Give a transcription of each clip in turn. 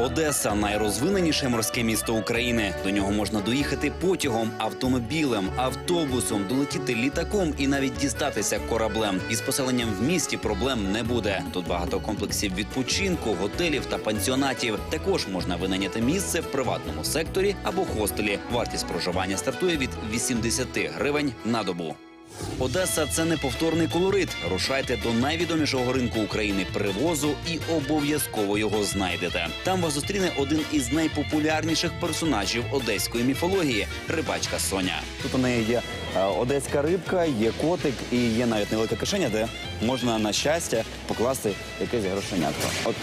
Одеса найрозвиненіше морське місто України. До нього можна доїхати потягом, автомобілем, автобусом, долетіти літаком і навіть дістатися кораблем. Із поселенням в місті проблем не буде. Тут багато комплексів відпочинку, готелів та пансіонатів. Також можна винайняти місце в приватному секторі або хостелі. Вартість проживання стартує від 80 гривень на добу. Одеса це неповторний колорит. Рушайте до найвідомішого ринку України привозу і обов'язково його знайдете. Там вас зустріне один із найпопулярніших персонажів одеської міфології рибачка Соня. Тут у неї є е, одеська рибка, є котик і є навіть невелика кишеня, де можна на щастя покласти якесь грошенятко. От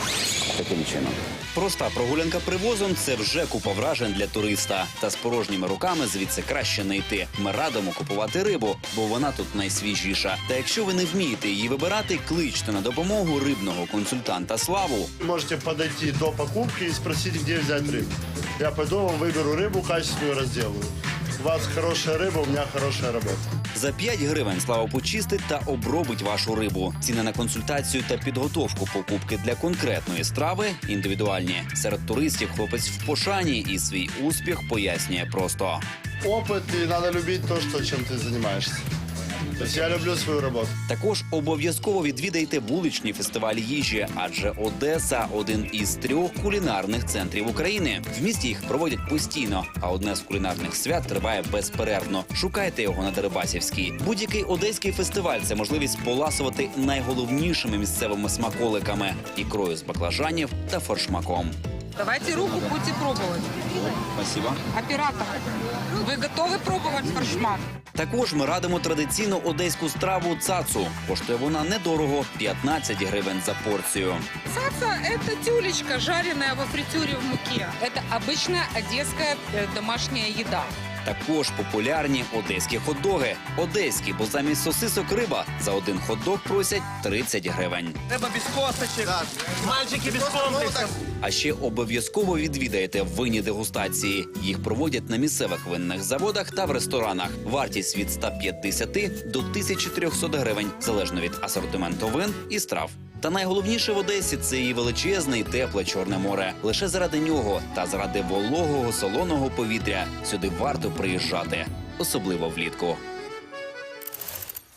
таким чином. Проста прогулянка привозом це вже купа вражень для туриста. Та з порожніми руками звідси краще не йти. Ми радимо купувати рибу, бо вона тут найсвіжіша. Та якщо ви не вмієте її вибирати, кличте на допомогу рибного консультанта Славу. Можете подойти до покупки и спросить, где взять рыбу. Я пойду вам выберу рыбу, качественную разделаю. У вас хорошая рыба, у меня хорошая работа. За 5 гривень Слава почистить та обробить вашу рибу. Ціни на консультацію та підготовку покупки для конкретної страви індивідуальні. Серед туристів хлопець в пошані і свій успіх пояснює просто. Опыт и надо любить то, что, чем ты занимаешься. Я люблю свою работу. Також обов'язково відвідайте вуличні фестивалі їжі, адже Одеса один із трьох кулінарних центрів України. В місті їх проводять постійно, а одне з кулінарних свят триває безперервно. Шукайте його на Дерибасівській. Будь-який одеський фестиваль це можливість поласувати найголовнішими місцевими смаколиками ікрою з баклажанів та форшмаком. Давайте руку, будете пробовать. Спасибо. Оператор, вы готовы пробовать форшмак? Також ми радимо традиційну одеську страву цацу. Коштує вона недорого 15 гривень за порцію. Цаца – это тюлечка, жареная во фритюре в муке. Это обычная одесская э, домашняя еда. Також популярні одеські хот-доги. Одеські, бо замість сосисок риба за один хот-дог просять 30 гривень. Треба без косточек. Мальчики без комплексов. А ще обов'язково відвідаєте винні дегустації. Їх проводять на місцевих винних заводах та в ресторанах. Вартість від 150 до 1300 гривень, залежно від асортименту вин і страв. Та найголовніше в Одесі це її величезне і тепле Чорне море. Лише заради нього та заради вологого солоного повітря сюди варто приїжджати, особливо влітку.